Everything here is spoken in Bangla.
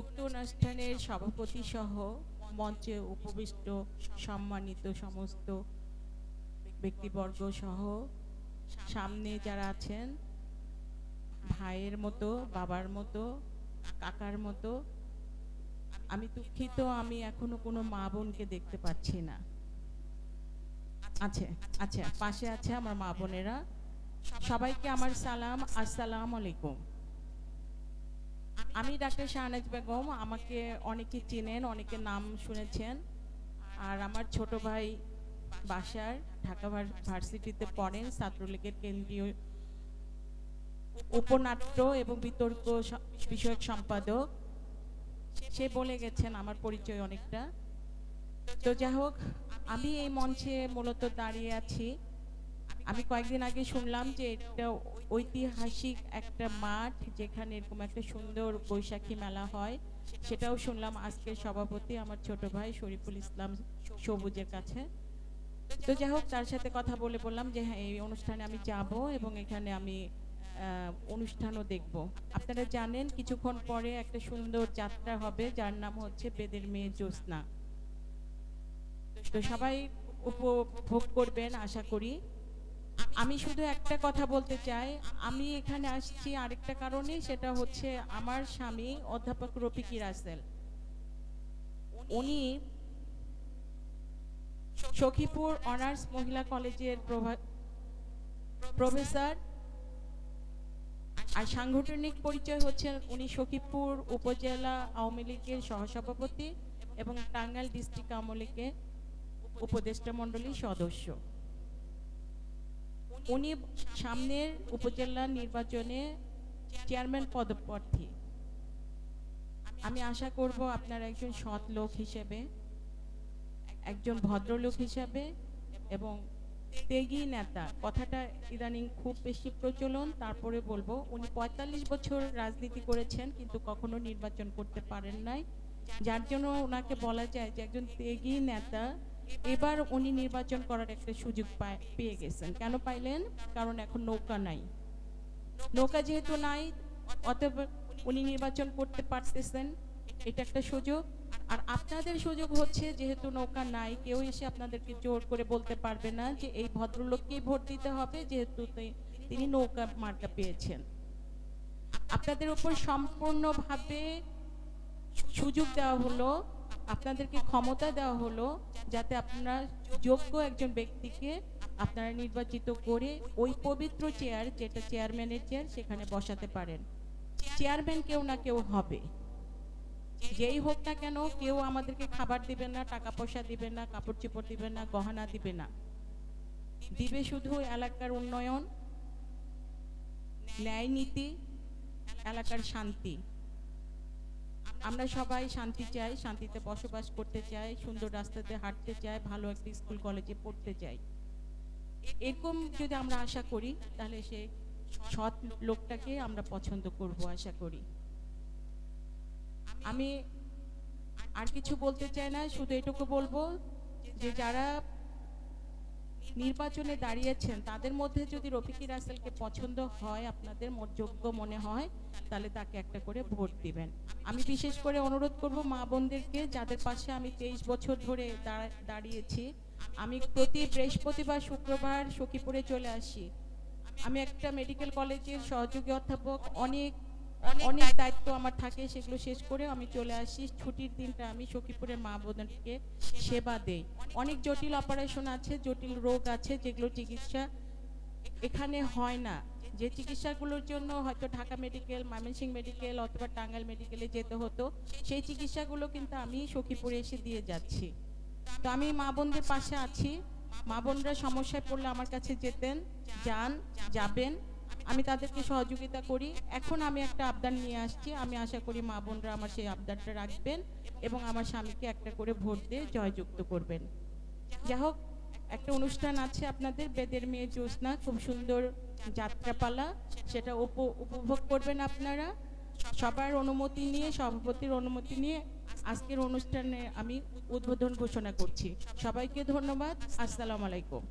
উক্ত অনুষ্ঠানের সভাপতি সহ মঞ্চে উপবিষ্ট সম্মানিত সমস্ত ব্যক্তিবর্গ সহ সামনে যারা আছেন, ভাইয়ের মতো, বাবার মতো, কাকার মতো, আমি দুঃখিত, আমি এখনও কোনো মা বোনকে দেখতে পাচ্ছি না। আছে আচ্ছা পাশে আছে আমার মা বোনেরা। সবাইকে আমার সালাম, আসসালামু আলাইকুম। আমি ডাক্তার শাহনাজ বেগম, আমাকে অনেকে চেনেন, অনেকে নাম শুনেছেন। আর আমার ছোট ভাই বাসার, ঢাকা ভার্সিটিতে পড়েন, ছাত্রলীগের কেন্দ্রীয় উপনাট্য এবং বিতর্ক বিষয়ক সম্পাদক। সে বলে গেছেন আমার পরিচয় অনেকটা। তো যাই হোক, আমি এই মঞ্চে মূলত দাঁড়িয়ে আছি। আমি কয়েকদিন আগে শুনলাম যে এটা ঐতিহাসিক একটা মাঠ যেখানে এরকম একটা সুন্দর বৈশাখী মেলা হয়। সেটাও শুনলাম আজকের সভাপতি আমার ছোট ভাই শরীফুল ইসলাম সবুজের কাছে। তো যাই হোক, তার সাথে কথা বলে বললাম যে হ্যাঁ এই অনুষ্ঠানে আমি যাব এবং এখানে আমি অনুষ্ঠানও দেখব। আপনারা জানেন কিছুক্ষণ পরে একটা সুন্দর যাত্রা হবে, যার নাম হচ্ছে বেদের মেয়ে জ্যোৎস্না। তো সবাই উপভোগ করবেন, আশা করি। আমি শুধু একটা কথা বলতে চাই। আমি এখানে আসছি আরেকটা কারণে সেটা হচ্ছে আমার স্বামী অধ্যাপক রফিকি রাসেল উনি সখীপুর অনার্স মহিলা কলেজের প্রফেসর। আর সাংগঠনিক পরিচয় হচ্ছেন উনি সখীপুর উপজেলা আওয়ামী লীগের সহসভাপতি এবং টাঙ্গাইল ডিস্ট্রিক্ট আওয়ামী লীগের উপদেষ্টা মণ্ডলীর সদস্য। উনি সামনের উপজেলা নির্বাচনে চেয়ারম্যান পদপ্রার্থী। আমি আশা করব আপনারা একজন সৎ লোক হিসেবে, একজন ভদ্রলোক হিসাবে এবং ত্যাগী নেতা। কথাটা ইদানিং খুব বেশি প্রচলন, তারপরে বলব, উনি পঁয়তাল্লিশ বছর রাজনীতি করেছেন, কিন্তু কখনো নির্বাচন করতে পারেন নাই। যার জন্য ওনাকে বলা যায় যে একজন ত্যাগী নেতা এবার উনি নির্বাচন করার একটা সুযোগ পেয়ে গেছেন। কেন পাইলেন? কারণ এখন নৌকা নাই। নৌকা যেহেতু নাই, অতএব উনি নির্বাচন করতে পারতেছেন। এটা একটা সুযোগ। আর আপনাদের সুযোগ হচ্ছে, যেহেতু নৌকা নাই, কেউ এসে আপনাদেরকে জোর করে বলতে পারবে না যে এই ভদ্রলোককেই ভোট দিতে হবে, যেহেতু তিনি নৌকা মার্কা পেয়েছেন। আপনাদের উপর সম্পূর্ণভাবে সুযোগ দেওয়া হলো, আপনাদেরকে ক্ষমতা দেওয়া হলো যাতে আপনারা যোগ্য একজন ব্যক্তিকে আপনারা নির্বাচিত করে ওই পবিত্র চেয়ার যেটা চেয়ারম্যানের চেয়ার সেখানে বসাতে পারেন। চেয়ারম্যান কেউ না কেউ হবে। যেই হোক না কেন, কেউ আমাদেরকে খাবার দিবে না, টাকা পয়সা দিবে না, কাপড় চোপড় দিবে না, গহনা দিবে না। দিবে শুধু এলাকার উন্নয়ন, ন্যায় নীতি, এলাকার শান্তি। আমরা সবাই শান্তি চাই, শান্তিতে বসবাস করতে চাই, সুন্দর রাস্তাতে হাঁটতে চাই, ভালো একটা স্কুল, কলেজে পড়তে চাই। এরকম যদি আমরা আশা করি, তাহলে সে সৎ লোকটাকে আমরা পছন্দ করব, আশা করি। আমি আর কিছু বলতে চাই না, শুধু এটুকু বলব যে যারা নির্বাচনে দাঁড়িয়েছেন, তাদের মধ্যে যদি রফিকি রাসেলকে পছন্দ হয়, আপনাদের যোগ্য মনে হয়, তাহলে তাকে একটা করে ভোট দিবেন। আমি বিশেষ করে অনুরোধ করব মা বোনদেরকে, যাদের পাশে আমি তেইশ বছর ধরে দাঁড়িয়েছি, আমি প্রতি বৃহস্পতিবার, শুক্রবার সখীপুরে চলে আসি। আমি একটা মেডিকেল কলেজের সহযোগী অধ্যাপক, অনেক অনেক দায়িত্ব আমার থাকে সেগুলো শেষ করে আমি চলে আসি। ছুটির দিনটা আমি সখীপুরের মা বোনকে সেবা দেই। অনেক জটিল অপারেশন আছে জটিল রোগ আছে যেগুলো চিকিৎসা এখানে হয় না। যে চিকিৎসাগুলোর জন্য হয়তো ঢাকা মেডিকেল ময়মনসিংহ মেডিকেল অথবা টাঙ্গাইল মেডিকেলে যেতে হতো সেই চিকিৎসাগুলো কিন্তু আমি সখীপুরে এসে দিয়ে যাচ্ছি। তো আমি মা বোনদের পাশে আছি। মা বোনরা সমস্যায় পড়লে আমার কাছে যেতেন যান যাবেন। আমি তাদেরকে সহযোগিতা করি। এখন আমি একটা আবদার নিয়ে আসছি। আমি আশা করি মা বোনরা আমার সেই আবদারটা রাখবেন এবং আমার স্বামীকে একটা করে ভোট দিয়ে জয়যুক্ত করবেন। যাই হোক, একটা অনুষ্ঠান আছে আপনাদের, বেদের মেয়ে জ্যোৎস্না, খুব সুন্দর যাত্রাপালা। সেটা উপ- উপভোগ করবেন আপনারা। সবার অনুমতি নিয়ে সভাপতির অনুমতি নিয়ে আজকের অনুষ্ঠানে আমি উদ্বোধন ঘোষণা করছি। সবাইকে ধন্যবাদ। আসসালামু আলাইকুম।